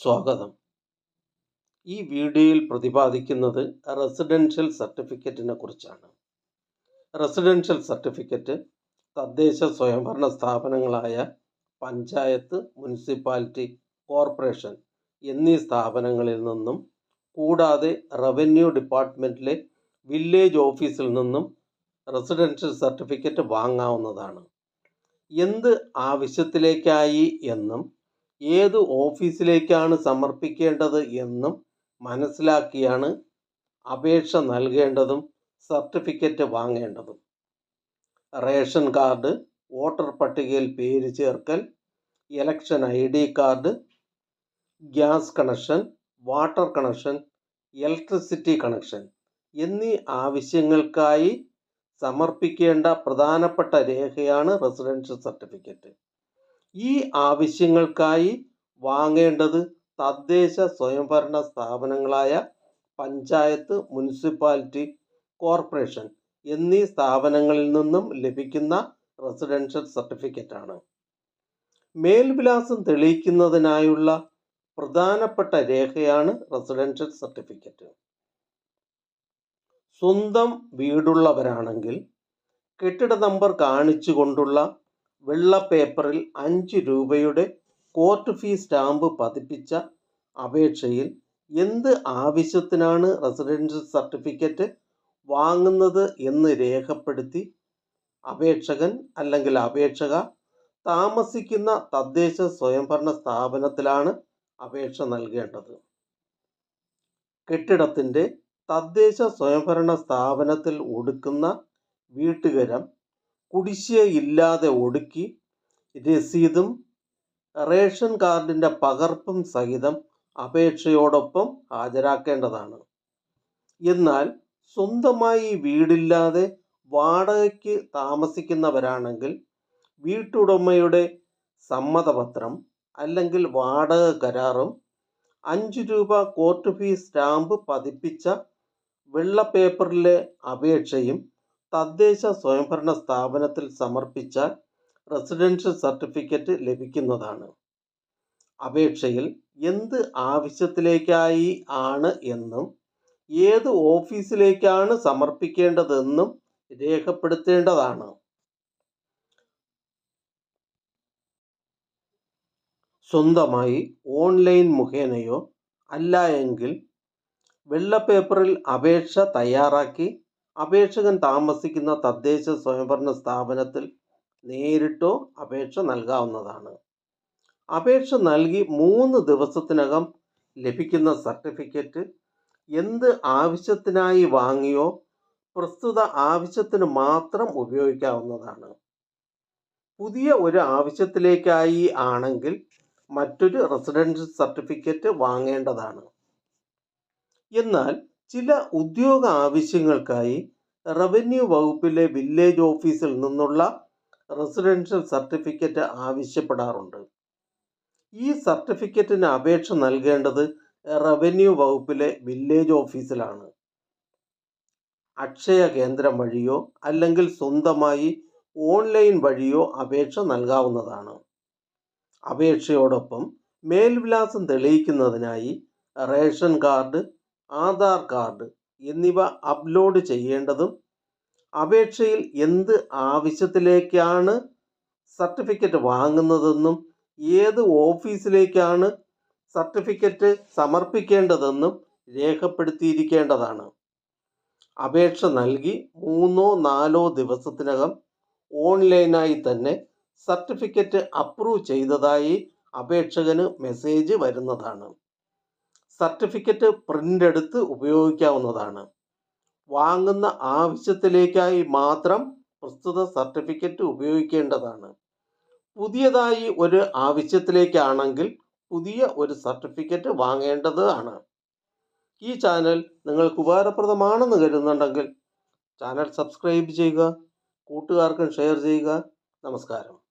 സ്വാഗതം. ഈ വീഡിയോയിൽ പ്രതിപാദിക്കുന്നത് റെസിഡൻഷ്യൽ സർട്ടിഫിക്കറ്റിനെ കുറിച്ചാണ്. റെസിഡൻഷ്യൽ സർട്ടിഫിക്കറ്റ് തദ്ദേശ സ്വയംഭരണ സ്ഥാപനങ്ങളായ പഞ്ചായത്ത് മുനിസിപ്പാലിറ്റി കോർപ്പറേഷൻ എന്നീ സ്ഥാപനങ്ങളിൽ നിന്നും കൂടാതെ റവന്യൂ ഡിപ്പാർട്ട്മെന്റിലെ വില്ലേജ് ഓഫീസിൽ നിന്നും റെസിഡൻഷ്യൽ സർട്ടിഫിക്കറ്റ് വാങ്ങാവുന്നതാണ്. എന്ത് ആവശ്യത്തിലേക്കായി എന്നും ഏത് ഓഫീസിലേക്കാണ് സമർപ്പിക്കേണ്ടത് എന്നും മനസ്സിലാക്കിയാണ് അപേക്ഷ നൽകേണ്ടതും സർട്ടിഫിക്കറ്റ് വാങ്ങേണ്ടതും. റേഷൻ കാർഡ് വോട്ടർ പട്ടികയിൽ പേര് ചേർക്കൽ election I D card gas connection water connection electricity connection എന്നീ ആവശ്യങ്ങൾക്കായി സമർപ്പിക്കേണ്ട പ്രധാനപ്പെട്ട രേഖയാണ് റെസിഡൻഷ്യൽ സർട്ടിഫിക്കറ്റ്. ഈ ആവശ്യങ്ങൾക്കായി വാങ്ങേണ്ടത് തദ്ദേശ സ്വയംഭരണ സ്ഥാപനങ്ങളായ പഞ്ചായത്ത് മുനിസിപ്പാലിറ്റി കോർപ്പറേഷൻ എന്നീ സ്ഥാപനങ്ങളിൽ നിന്നും ലഭിക്കുന്ന റെസിഡൻഷ്യൽ സർട്ടിഫിക്കറ്റ് ആണ് മേൽവിലാസം തെളിയിക്കുന്നതിനായുള്ള പ്രധാനപ്പെട്ട രേഖയാണ് റെസിഡൻഷ്യൽ സർട്ടിഫിക്കറ്റ്. സ്വന്തം വീടുള്ളവരാണെങ്കിൽ കെട്ടിട നമ്പർ കാണിച്ചുകൊണ്ടുള്ള വെള്ള പേപ്പറിൽ അഞ്ച് രൂപയുടെ കോർട്ട് ഫീ സ്റ്റാമ്പ് പതിപ്പിച്ച അപേക്ഷയിൽ എന്ത് ആവശ്യത്തിനാണ് റെസിഡൻഷ്യൽ സർട്ടിഫിക്കറ്റ് വാങ്ങുന്നത് എന്ന് രേഖപ്പെടുത്തി അപേക്ഷകൻ അല്ലെങ്കിൽ അപേക്ഷക താമസിക്കുന്ന തദ്ദേശ സ്വയംഭരണ സ്ഥാപനത്തിലാണ് അപേക്ഷ നൽകേണ്ടത്. കെട്ടിടത്തിന്റെ തദ്ദേശ സ്വയംഭരണ സ്ഥാപനത്തിൽ ഒടുക്കുന്ന വീട്ടുകരം കുടിശ്ശികയില്ലാതെ ഒടുക്കി രസീതും റേഷൻ കാർഡിന്റെ പകർപ്പും സഹിതം അപേക്ഷയോടൊപ്പം ഹാജരാക്കേണ്ടതാണ്. എന്നാൽ സ്വന്തമായി വീടില്ലാതെ വാടകയ്ക്ക് താമസിക്കുന്നവരാണെങ്കിൽ വീട്ടുടമയുടെ സമ്മതപത്രം അല്ലെങ്കിൽ വാടക കരാറും അഞ്ച് രൂപ കോർട്ട് ഫീസ് സ്റ്റാമ്പ് പതിപ്പിച്ച വെള്ള പേപ്പറിലെ അപേക്ഷയും തദ്ദേശ സ്വയംഭരണ സ്ഥാപനത്തിൽ സമർപ്പിച്ച റെസിഡൻഷ്യൽ സർട്ടിഫിക്കറ്റ് ലഭിക്കുന്നതാണ്. അപേക്ഷയിൽ എന്ത് ആവശ്യത്തിലേക്കായി ആണ് എന്നും ഏത് ഓഫീസിലേക്കാണ് സമർപ്പിക്കേണ്ടതെന്നും രേഖപ്പെടുത്തേണ്ടതാണ്. സ്വന്തമായി ഓൺലൈൻ മുഖേനയോ അല്ല എങ്കിൽ വെള്ള പേപ്പറിൽ അപേക്ഷ തയ്യാറാക്കി അപേക്ഷകൻ താമസിക്കുന്ന തദ്ദേശ സ്വയംഭരണ സ്ഥാപനത്തിൽ നേരിട്ടോ അപേക്ഷ നൽകാവുന്നതാണ്. അപേക്ഷ നൽകി മൂന്ന് ദിവസത്തിനകം ലഭിക്കുന്ന സർട്ടിഫിക്കറ്റ് എന്ത് ആവശ്യത്തിനായി വാങ്ങിയോ പ്രസ്തുത ആവശ്യത്തിന് മാത്രം ഉപയോഗിക്കാവുന്നതാണ്. പുതിയ ഒരു ആവശ്യത്തിലേക്കായി ആണെങ്കിൽ മറ്റൊരു റെസിഡൻഷ്യൽ സർട്ടിഫിക്കറ്റ് വാങ്ങേണ്ടതാണ്. എന്നാൽ ചില ഉദ്യോഗ ആവശ്യങ്ങൾക്കായി റവന്യൂ വകുപ്പിലെ വില്ലേജ് ഓഫീസിൽ നിന്നുള്ള റെസിഡൻഷ്യൽ സർട്ടിഫിക്കറ്റ് ആവശ്യപ്പെടാറുണ്ട്. ഈ സർട്ടിഫിക്കറ്റിന് അപേക്ഷ നൽകേണ്ടത് റവന്യൂ വകുപ്പിലെ വില്ലേജ് ഓഫീസിലാണ്. അക്ഷയ കേന്ദ്രം വഴിയോ അല്ലെങ്കിൽ സ്വന്തമായി ഓൺലൈൻ വഴിയോ അപേക്ഷ നൽകാവുന്നതാണ്. അപേക്ഷയോടൊപ്പം മേൽവിലാസം തെളിയിക്കുന്നതിനായി റേഷൻ കാർഡ് ആധാർ കാർഡ് എന്നിവ അപ്ലോഡ് ചെയ്യേണ്ടതും അപേക്ഷയിൽ എന്ത് ആവശ്യത്തിലേക്കാണ് സർട്ടിഫിക്കറ്റ് വാങ്ങുന്നതെന്നും ഏത് ഓഫീസിലേക്കാണ് സർട്ടിഫിക്കറ്റ് സമർപ്പിക്കേണ്ടതെന്നും രേഖപ്പെടുത്തിയിരിക്കേണ്ടതാണ്. അപേക്ഷ നൽകി മൂന്നോ നാലോ ദിവസത്തിനകം ഓൺലൈനായി തന്നെ സർട്ടിഫിക്കറ്റ് അപ്രൂവ് ചെയ്തതായി അപേക്ഷകന് മെസ്സേജ് വരുന്നതാണ്. സർട്ടിഫിക്കറ്റ് പ്രിന്റ് എടുത്ത് ഉപയോഗിക്കാവുന്നതാണ്. വാങ്ങുന്ന ആവശ്യത്തിലേക്കായി മാത്രം പ്രസ്തുത സർട്ടിഫിക്കറ്റ് ഉപയോഗിക്കേണ്ടതാണ്. പുതിയതായി ഒരു ആവശ്യത്തിലേക്കാണെങ്കിൽ പുതിയ ഒരു സർട്ടിഫിക്കറ്റ് വാങ്ങേണ്ടതാണ് ഈ ചാനൽ നിങ്ങൾക്ക് ഉപകാരപ്രദമാണെന്ന് കരുതുന്നുണ്ടെങ്കിൽ ചാനൽ സബ്സ്ക്രൈബ് ചെയ്യുക കൂട്ടുകാർക്കും ഷെയർ ചെയ്യുക. നമസ്കാരം.